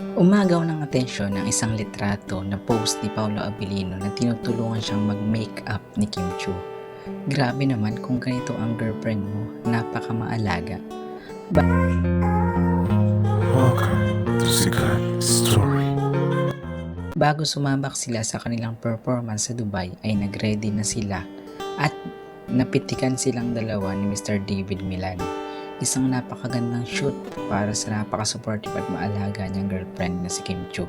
Umagaw ng atensyon ng isang litrato na post ni Paolo Abilino na tinutulungan siyang mag-makeup ni Kim Chu. Grabe naman kung ganito ang girlfriend mo, napaka-maalaga. Welcome to Sikat Story. Bago sumabak sila sa kanilang performance sa Dubai ay nag-ready na sila at napitikan silang dalawa ni Mr. David Milan. Isang napakagandang shoot para sa napaka-supportive at maalaga niyang girlfriend na si Kim Chu.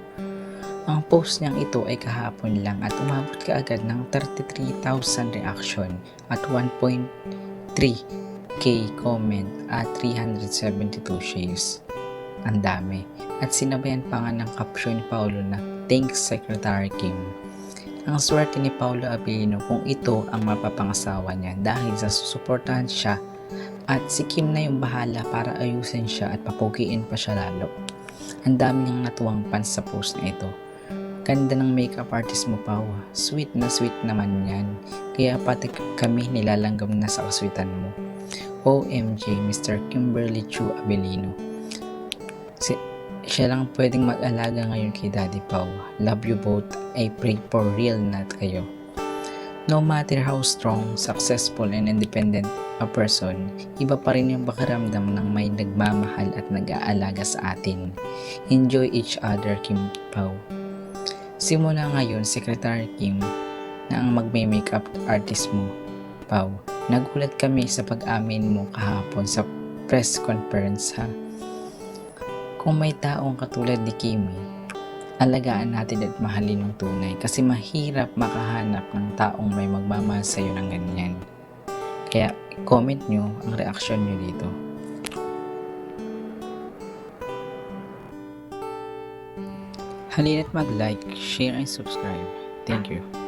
Ang post niyang ito ay kahapon lang at umabot kaagad ng 33,000 reaction at 1.3k comment at 372 shares. Ang dami. At sinabayan pa nga ng caption ni Paolo na Thanks Secretary Kim. Ang swerte ni Paolo Abilino kung ito ang mapapangasawa niya dahil sa susuportahan siya at si Kim na yung bahala para ayusin siya at papugiin pa siya lalo. Ang dami niyang natuwang fans sa post na ito. Ganda ng makeup artist mo, Pao. Sweet na sweet naman yan. Kaya pati kami nilalanggam na sa kaswitan mo. OMG, Mr. Kimberly Chu Abilino. Si, siya lang pwedeng mag-alaga ngayon kay Daddy Pau. Love you both. I pray for real na kayo. No matter how strong, successful, and independent a person, iba pa rin yung pakiramdam ng may nagmamahal at nag-aalaga sa atin. Enjoy each other, Kim Pau. Simula ngayon, Secretary Kim, na ang magme-makeup artist mo, Pau. Nagulat kami sa pag-amin mo kahapon sa press conference ha. Kung may taong katulad ni Kimi, alagaan natin at mahalin ng tunay kasi mahirap makahanap ng taong may magmamahal sa iyo ng ganyan. Kaya comment nyo ang reaksyon nyo dito. Halina't mag-like, share, and subscribe. Thank you.